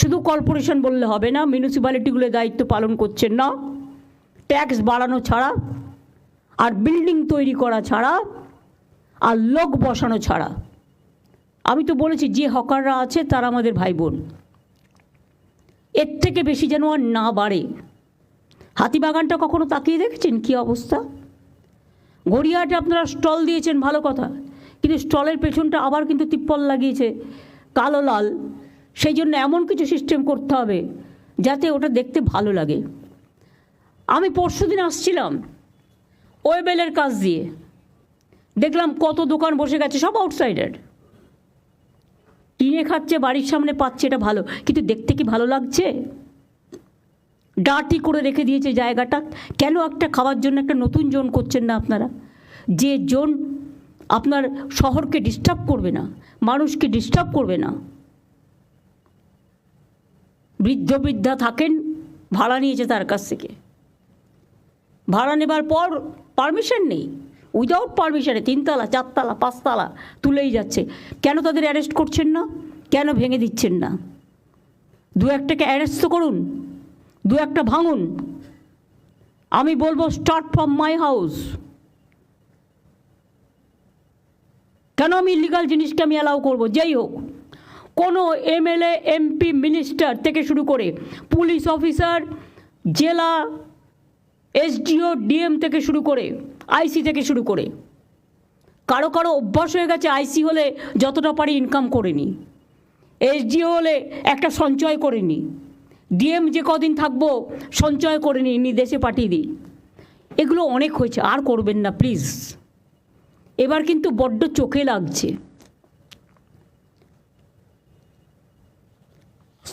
শুধু কর্পোরেশন বললে হবে না মিউনিসিপ্যালিটিগুলো দায়িত্ব পালন করছেন না। ট্যাক্স বাড়ানো ছাড়া, আর বিল্ডিং তৈরি করা ছাড়া, আর লোক বসানো ছাড়া। আমি তো বলেছি, যে হকাররা আছে, তারা আমাদের ভাই বোন এর থেকে বেশি যেন আর না বাড়ে। হাতিবাগানটা কখনো তাকিয়ে দেখেছেন কি অবস্থা? গড়িয়াহাটে আপনারা স্টল দিয়েছেন, ভালো কথা। কিন্তু স্টলের পেছনটা আবার কিন্তু তিপ্পল লাগিয়েছে, কালো লাল। সেই জন্য এমন কিছু সিস্টেম করতে হবে যাতে ওটা দেখতে ভালো লাগে। আমি পরশু দিন আসছিলাম ওয়েবেলের কাজ দিয়ে। দেখলাম কত দোকান বসে গেছে, সব আউটসাইডার কিনে খাচ্ছে, বাড়ির সামনে পাচ্ছে, এটা ভালো। কিন্তু দেখতে কি ভালো লাগছে? ডাটি করে রেখে দিয়েছে জায়গাটা। কেন একটা খাওয়ার জন্য একটা নতুন জোন করছেন না আপনারা? যে জোন আপনার শহরকে ডিস্টার্ব করবে না, মানুষকে ডিস্টার্ব করবে না। বৃদ্ধ বৃদ্ধা থাকেন, ভাড়া নিয়েছে তার কাছ থেকে। ভাড়া নেবার পর পারমিশন নেই। উইদাউট পারমিশনে তিনতলা, চারতলা, পাঁচতলা তুলেই যাচ্ছে। কেন তাদের অ্যারেস্ট করছেন না? কেন ভেঙে দিচ্ছেন না? দু একটাকে অ্যারেস্ট তো করুন, দু একটা ভাঙুন। আমি বলব স্টার্ট ফ্রম মাই হাউস কেন আমি ইলিগাল জিনিসকে আমি অ্যালাউ করব? যেই হোক। কোনো এমএলএ, এমপি, মিনিস্টার থেকে শুরু করে পুলিশ অফিসার, জেলা, এসডিও, ডিএম থেকে শুরু করে আইসি থেকে শুরু করে। কারও কারও অভ্যাস হয়ে গেছে আইসি হলে যতটা পারি ইনকাম করে নি। এসডিও হলে একটা সঞ্চয় করে নি। ডিএম যে কদিন থাকব সঞ্চয় করে নিই নি দেশে পাঠিয়ে দিই। এগুলো অনেক হয়েছে, আর করবেন না প্লিজ এবার কিন্তু বড্ড চোখে লাগছে।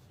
এই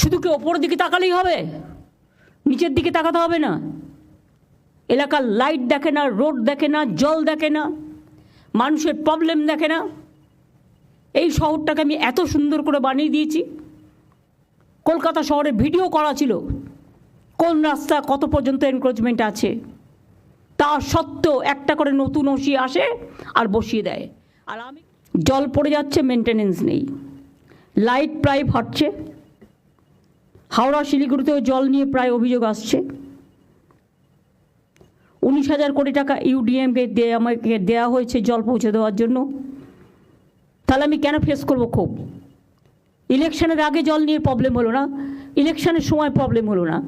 শুধু কি ওপরের দিকে তাকালেই হবে? নিচের দিকে তাকাতে হবে না। এলাকার লাইট দেখে না রোড দেখে না, জল দেখে না, মানুষের প্রবলেম দেখে না। এই শহরটাকে আমি এত সুন্দর করে বানিয়ে দিয়েছি। কলকাতা শহরে ভিডিও করা ছিল। কোন রাস্তা, কত পর্যন্ত এনক্রোচমেন্ট আছে? তা সত্ত্বেও একটা করে নতুন ওসি আসে আর বসিয়ে দেয়। আর আমি জল পড়ে যাচ্ছে মেনটেনেন্স নেই। লাইট প্রায় ফাটছে। হাওড়া শিলিগুড়িতেও জল নিয়ে প্রায় অভিযোগ আসছে। উনিশ হাজার কোটি টাকা ইউডিএমকে দেয়া আমাকে দেওয়া হয়েছে জল পৌঁছে দেওয়ার জন্য। তাহলে আমি কেন ফেস করব খুব? ইলেকশনের আগে জল নিয়ে প্রবলেম হলো না? ইলেকশনের সময় প্রবলেম হলো না?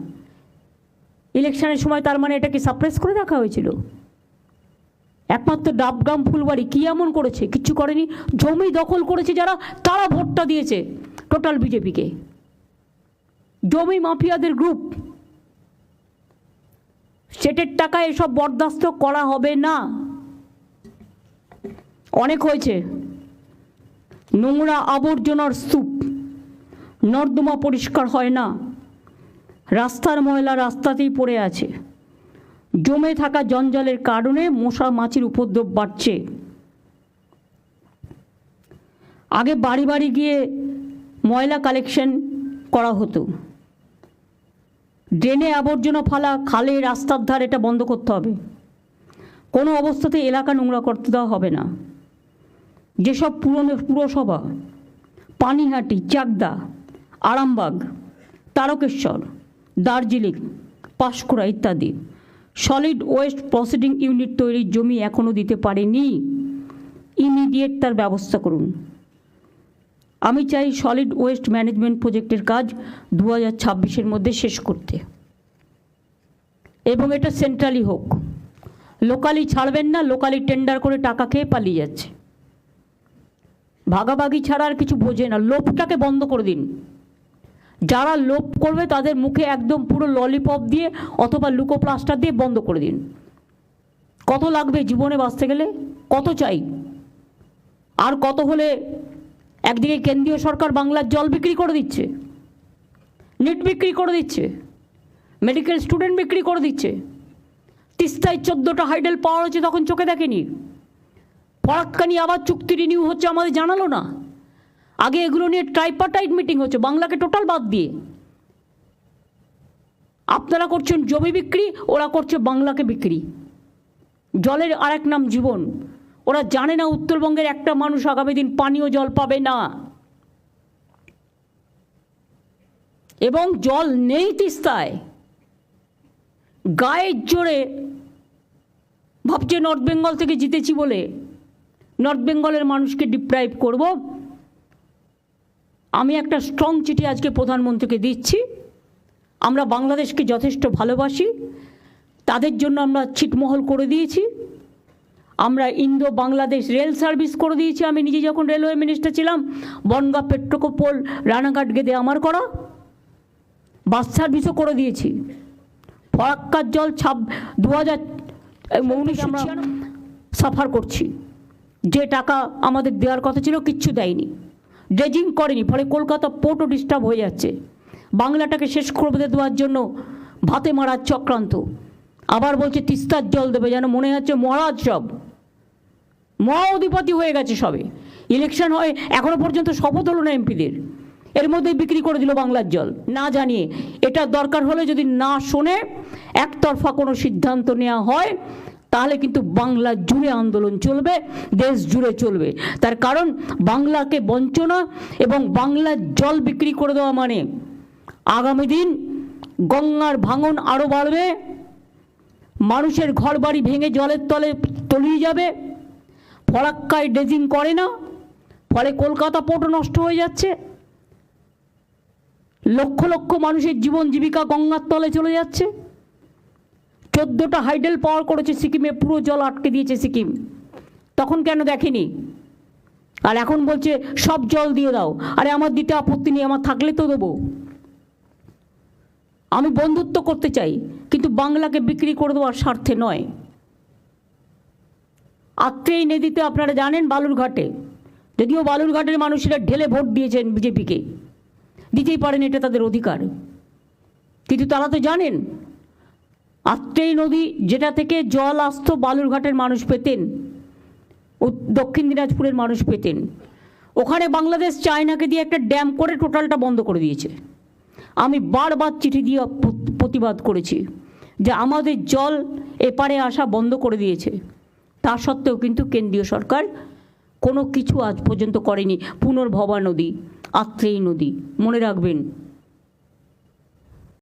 ইলেকশনের সময় তার মানে এটাকে সাপ্রেস করে রাখা হয়েছিল? একমাত্র ডাবগ্রাম ফুলবাড়ি কী এমন করেছে? কিচ্ছু করেনি? জমি দখল করেছে যারা, তারা ভোটটা দিয়েছে। টোটাল বিজেপিকে জমি মাফিয়াদের গ্রুপ। সেটের টাকা এসব বরদাস্ত করা হবে না। অনেক হয়েছে। নোংরা আবর্জনার স্তূপ। নর্দমা পরিষ্কার হয় না। রাস্তার ময়লা রাস্তাতেই পড়ে আছে। জমে থাকা জঞ্জালের কারণে মশা মাছির উপদ্রব বাড়ছে। আগে বাড়ি বাড়ি গিয়ে ময়লা কালেকশন করা হতো। ড্রেনে আবর্জনা ফালা, খালে রাস্তার ধার এটা বন্ধ করতে হবে। কোনো অবস্থাতে এলাকা নোংরা করতে দেওয়া হবে না। যেসব পুরনো পুরসভা, পানিহাটি, চাকদা, আরামবাগ, তারকেশ্বর, দার্জিলিং, পাঁশকুড়া ইত্যাদি সলিড ওয়েস্ট প্রসিডিং ইউনিট তৈরির জমি এখনও দিতে পারেনি। ইমিডিয়েট তার ব্যবস্থা করুন। আমি চাই সলিড ওয়েস্ট ম্যানেজমেন্ট প্রজেক্টের কাজ দু হাজার ছাব্বিশের মধ্যে শেষ করতে। এবং এটা সেন্ট্রালি হোক। লোকালি ছাড়বেন না লোকালি টেন্ডার করে টাকা খেয়ে পালিয়ে যাচ্ছে। ভাগাভাগি ছাড়া আর কিছু বোঝে না। লোভটাকে বন্ধ করে দিন। যারা লোভ করবে তাদের মুখে একদম পুরো ললিপপ দিয়ে অথবা লুকো প্লাস্টার দিয়ে বন্ধ করে দিন। কত লাগবে জীবনে বাঁচতে গেলে? কত চাই? আর কত হলে একদিকে কেন্দ্রীয় সরকার বাংলার জল বিক্রি করে দিচ্ছে, নেট বিক্রি করে দিচ্ছে মেডিকেল স্টুডেন্ট বিক্রি করে দিচ্ছে। তিস্তায় চোদ্দোটা হাইডেল পাওয়া হচ্ছে তখন চোখে দেখেনি। ফরাক্কানি আবার চুক্তি রিনিউ হচ্ছে, আমাদের জানালো না। আগে এগুলো নিয়ে ট্রাইপাটাইট মিটিং হচ্ছে, বাংলাকে টোটাল বাদ দিয়ে। আপনারা করছেন জমি বিক্রি, ওরা করছে বাংলাকে বিক্রি। জলের আরেক নাম জীবন। ওরা জানে না উত্তরবঙ্গের একটা মানুষ আগামী দিন পানীয় জল পাবে না। এবং জল নেই তিস্তায়। গায়ের জোরে ভাবছে নর্থ বেঙ্গল থেকে জিতেছি বলে। নর্থ বেঙ্গলের মানুষকে ডিপ্রাইভ করব। আমি একটা স্ট্রং চিঠি আজকে প্রধানমন্ত্রীকে দিচ্ছি। আমরা বাংলাদেশকে যথেষ্ট ভালোবাসি। তাদের জন্য আমরা ছিটমহল করে দিয়েছি। আমরা ইন্দো বাংলাদেশ রেল সার্ভিস করে দিয়েছি। আমি নিজে যখন রেলওয়ে মিনিস্টার ছিলাম বনগা পেট্রোকোপোল রানাঘাট গেদে আমার করা বাস সার্ভিসও করে দিয়েছি। ফরাক্কার জল ছাব দু হাজার সাফার করছি। যে টাকা আমাদের দেওয়ার কথা ছিল কিচ্ছু দেয়নি। ড্রেজিং করেনি ফলে কলকাতা পোর্টও ডিস্টার্ব হয়ে যাচ্ছে। বাংলাটাকে শেষ করে দেওয়ার জন্য ভাতে মারার চক্রান্ত। আবার বলছে, তিস্তার জল দেবে, যেন মনে হচ্ছে মহারাজ সব। মহা অধিপতি হয়ে গেছে সবে। ইলেকশন হয়, এখনও পর্যন্ত শপথ হলো না এমপিদের। এর মধ্যেই বিক্রি করে দিল বাংলার জল। না জানিয়ে, এটা দরকার হলে যদি না শোনে, একতরফা কোনো সিদ্ধান্ত নেওয়া হয়, তাহলে কিন্তু বাংলা জুড়ে আন্দোলন চলবে, দেশ জুড়ে চলবে। তার কারণ, বাংলাকে বঞ্চনা এবং বাংলার জল বিক্রি করে দেওয়া মানে আগামী দিন গঙ্গার ভাঙন আরও বাড়বে মানুষের ঘর বাড়ি ভেঙে জলের তলে তলিয়ে যাবে। ফরাক্কায় ড্রেজিং করে না, ফলে কলকাতা পোর্টও নষ্ট হয়ে যাচ্ছে। লক্ষ লক্ষ মানুষের জীবন জীবিকা গঙ্গার তলে চলে যাচ্ছে। চোদ্দোটা হাইডেল পাওয়ার করেছে সিকিমে, পুরো জল আটকে দিয়েছে সিকিম। তখন কেন দেখেনি? আর এখন বলছে, সব জল দিয়ে দাও। আরে আমার দিতে আপত্তি নেই, আমার থাকলে তো দেবো। আমি বন্ধুত্ব করতে চাই, কিন্তু বাংলাকে বিক্রি করে দেওয়ার স্বার্থে নয়। আত্রেই নদীতে আপনারা জানেন বালুরঘাটে, যদিও বালুরঘাটের মানুষেরা ঢেলে ভোট দিয়েছেন বিজেপিকে, দিতেই পারেন এটা তাদের অধিকার। কিন্তু তারা তো জানেন আত্রেই নদী যেটা থেকে জল আসতো বালুরঘাটের মানুষ পেতেন উ- দক্ষিণ দিনাজপুরের মানুষ পেতেন, ওখানে বাংলাদেশ চায়নাকে দিয়ে একটা ড্যাম করে টোটালটা বন্ধ করে দিয়েছে। আমি বারবার চিঠি দিয়ে প্রতিবাদ করেছি যে আমাদের জল এপারে আসা বন্ধ করে দিয়েছে। তা সত্ত্বেও কিন্তু কেন্দ্রীয় সরকার কোনো কিছু আজ পর্যন্ত করেনি। পুনর্ভবা নদী, আত্রেয়ী নদী, মনে রাখবেন।